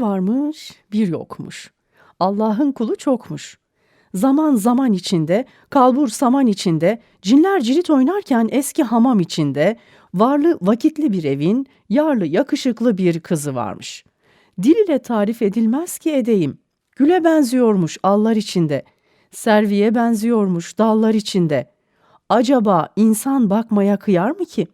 Varmış, bir yokmuş. Allah'ın kulu çokmuş. Zaman zaman içinde, kalbur saman içinde, cinler cirit oynarken eski hamam içinde, varlı vakitli bir evin, yarlı yakışıklı bir kızı varmış. Dil ile tarif edilmez ki edeyim. Güle benziyormuş allar içinde. Serviye benziyormuş dallar içinde. Acaba insan bakmaya kıyar mı ki?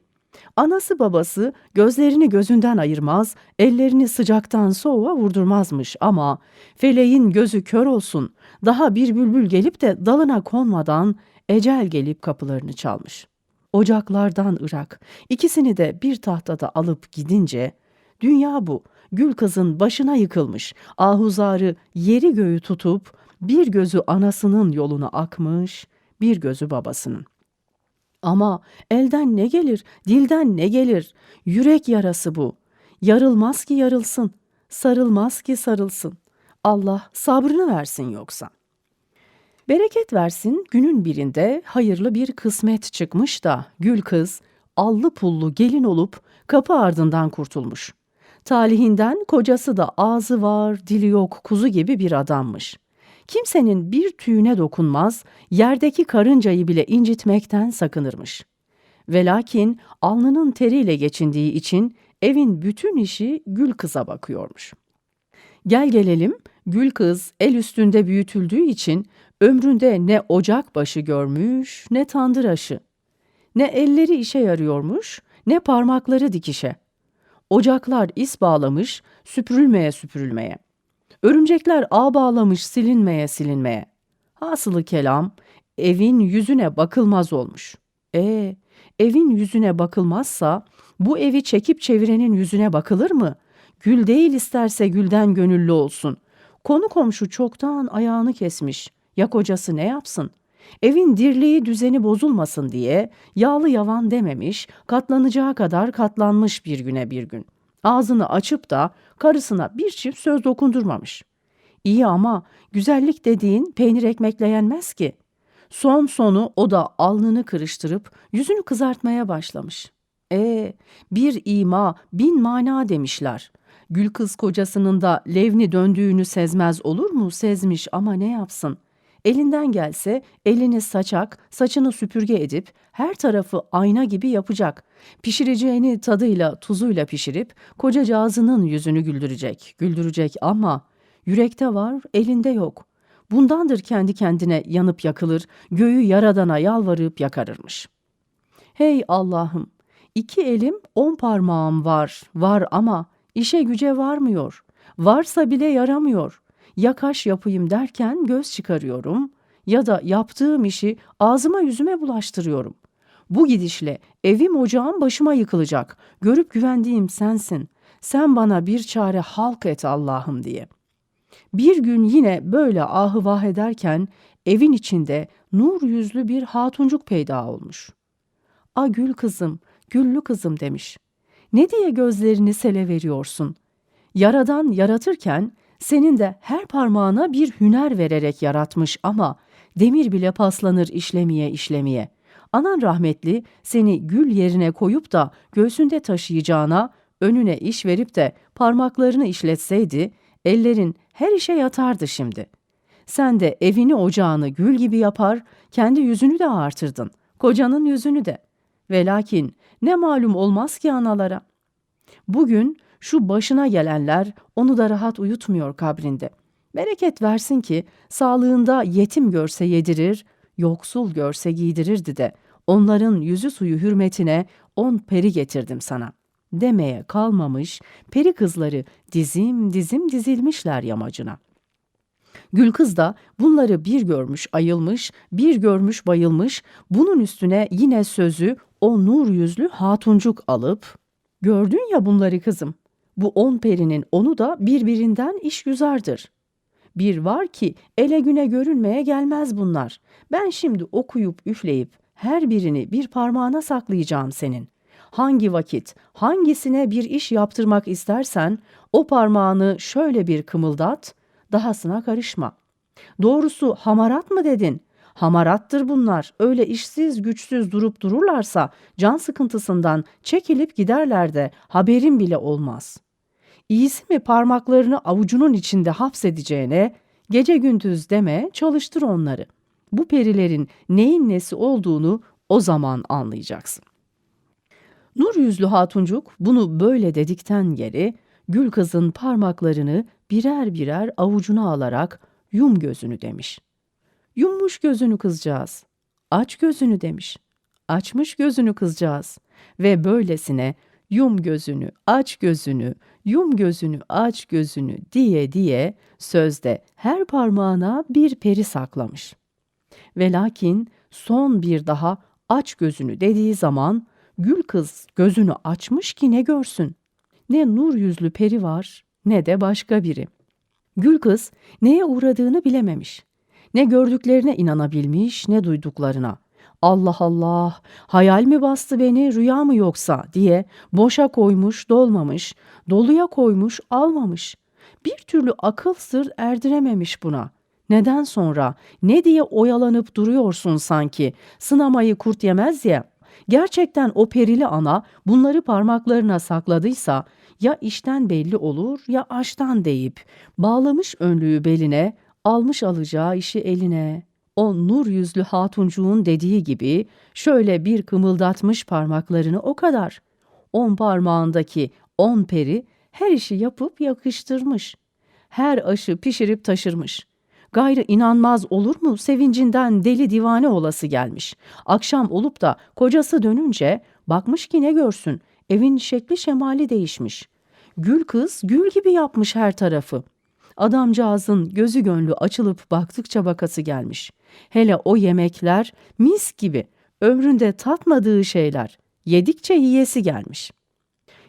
Anası babası gözlerini gözünden ayırmaz, ellerini sıcaktan soğuğa vurdurmazmış ama feleğin gözü kör olsun, daha bir bülbül gelip de dalına konmadan ecel gelip kapılarını çalmış. Ocaklardan ırak, ikisini de bir tahtada alıp gidince, dünya bu, gül kızın başına yıkılmış, ahuzarı yeri göğü tutup, bir gözü anasının yoluna akmış, bir gözü babasının. Ama elden ne gelir, dilden ne gelir? Yürek yarası bu. Yarılmaz ki yarılsın, sarılmaz ki sarılsın. Allah sabrını versin yoksa. Bereket versin günün birinde hayırlı bir kısmet çıkmış da gül kız allı pullu gelin olup kapı ardından kurtulmuş. Talihinden kocası da ağzı var, dili yok kuzu gibi bir adammış. Kimsenin bir tüyüne dokunmaz, yerdeki karıncayı bile incitmekten sakınırmış. Ve lakin alnının teriyle geçindiği için evin bütün işi Gül kıza bakıyormuş. Gel gelelim, Gül kız el üstünde büyütüldüğü için ömründe ne ocak başı görmüş ne tandır aşı. Ne elleri işe yarıyormuş ne parmakları dikişe. Ocaklar is bağlamış süpürülmeye süpürülmeye. Örümcekler ağ bağlamış silinmeye silinmeye. Hasılı kelam evin yüzüne bakılmaz olmuş. E evin yüzüne bakılmazsa bu evi çekip çevirenin yüzüne bakılır mı? Gül değil isterse gülden gönüllü olsun. Konu komşu çoktan ayağını kesmiş. Ya kocası ne yapsın? Evin dirliği düzeni bozulmasın diye yağlı yavan dememiş, katlanacağı kadar katlanmış bir güne bir gün. Ağzını açıp da karısına bir çift söz dokundurmamış. İyi ama güzellik dediğin peynir ekmekle yenmez ki. Son sonu o da alnını kırıştırıp yüzünü kızartmaya başlamış. E bir ima bin mana demişler. Gül kız kocasının da levni döndüğünü sezmez olur mu? Sezmiş ama ne yapsın? Elinden gelse elini saçak, saçını süpürge edip her tarafı ayna gibi yapacak. Pişireceğini tadıyla, tuzuyla pişirip kocacağızının yüzünü güldürecek. Güldürecek ama yürekte var, elinde yok. Bundandır kendi kendine yanıp yakılır, göğü yaradana yalvarıp yakarırmış. Hey Allah'ım, iki elim on parmağım var, var ama işe güce varmıyor. Varsa bile yaramıyor. Ya kaş yapayım derken göz çıkarıyorum ya da yaptığım işi ağzıma yüzüme bulaştırıyorum. Bu gidişle evim ocağım başıma yıkılacak. Görüp güvendiğim sensin. Sen bana bir çare halk et Allah'ım diye. Bir gün yine böyle ahı vah ederken evin içinde nur yüzlü bir hatuncuk peyda olmuş. A gül kızım, güllü kızım demiş. Ne diye gözlerini sele veriyorsun? Yaradan yaratırken senin de her parmağına bir hüner vererek yaratmış ama demir bile paslanır işlemeye işlemeye. Anan rahmetli seni gül yerine koyup da göğsünde taşıyacağına önüne iş verip de parmaklarını işletseydi ellerin her işe yatardı şimdi. Sen de evini ocağını gül gibi yapar, kendi yüzünü de artırdın, kocanın yüzünü de. Ve lakin ne malum olmaz ki analara. Bugün şu başına gelenler onu da rahat uyutmuyor kabrinde. Bereket versin ki sağlığında yetim görse yedirir, yoksul görse giydirirdi de onların yüzü suyu hürmetine on peri getirdim sana. Demeye kalmamış, peri kızları dizim dizim dizilmişler yamacına. Gül kız da bunları bir görmüş ayılmış, bir görmüş bayılmış, bunun üstüne yine sözü o nur yüzlü hatuncuk alıp, gördün ya bunları kızım, bu on perinin onu da birbirinden iş güzardır. Bir var ki ele güne görünmeye gelmez bunlar. Ben şimdi okuyup üfleyip her birini bir parmağına saklayacağım senin. Hangi vakit, hangisine bir iş yaptırmak istersen o parmağını şöyle bir kımıldat, dahasına karışma. Doğrusu hamarat mı dedin? Hamarattır bunlar. Öyle işsiz güçsüz durup dururlarsa can sıkıntısından çekilip giderler de haberin bile olmaz. iyisi mi parmaklarını avucunun içinde hapsedeceğine gece gündüz deme çalıştır onları. Bu perilerin neyin nesi olduğunu o zaman anlayacaksın. Nur yüzlü hatuncuk bunu böyle dedikten geri gül kızın parmaklarını birer birer avucuna alarak yum gözünü demiş. Yummuş gözünü kızcağız. Aç gözünü demiş. Açmış gözünü kızcağız. Ve böylesine yum gözünü, aç gözünü, yum gözünü, aç gözünü diye diye sözde her parmağına bir peri saklamış. Ve lakin son bir daha aç gözünü dediği zaman gül kız gözünü açmış ki ne görsün. Ne nur yüzlü peri var ne de başka biri. Gül kız neye uğradığını bilememiş. Ne gördüklerine inanabilmiş ne duyduklarına. Allah Allah, hayal mi bastı beni, rüya mı yoksa diye boşa koymuş, dolmamış, doluya koymuş, almamış. Bir türlü akıl sır erdirememiş buna. Neden sonra, ne diye oyalanıp duruyorsun sanki, sınamayı kurt yemez ya. Gerçekten o perili ana bunları parmaklarına sakladıysa ya işten belli olur ya aştan deyip bağlamış önlüğü beline, almış alacağı işi eline. O nur yüzlü hatuncuğun dediği gibi şöyle bir kımıldatmış parmaklarını o kadar. On parmağındaki on peri her işi yapıp yakıştırmış. Her aşı pişirip taşırmış. Gayrı inanmaz olur mu sevincinden deli divane olası gelmiş. Akşam olup da kocası dönünce bakmış ki ne görsün evin şekli şemali değişmiş. Gül kız gül gibi yapmış her tarafı. Adamcağızın gözü gönlü açılıp baktıkça bakası gelmiş. Hele o yemekler mis gibi, ömründe tatmadığı şeyler, yedikçe yiyesi gelmiş.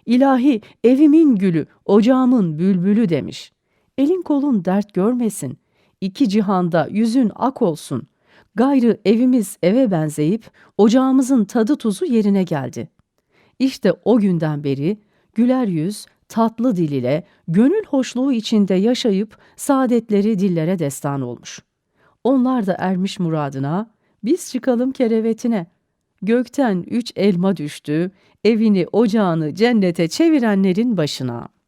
İlahi evimin gülü, ocağımın bülbülü demiş. Elin kolun dert görmesin, iki cihanda yüzün ak olsun. Gayrı evimiz eve benzeyip ocağımızın tadı tuzu yerine geldi. İşte o günden beri güler yüz, tatlı dil ile gönül hoşluğu içinde yaşayıp saadetleri dillere destan olmuş. Onlar da ermiş muradına, biz çıkalım kerevetine. Gökten üç elma düştü, evini ocağını cennete çevirenlerin başına.''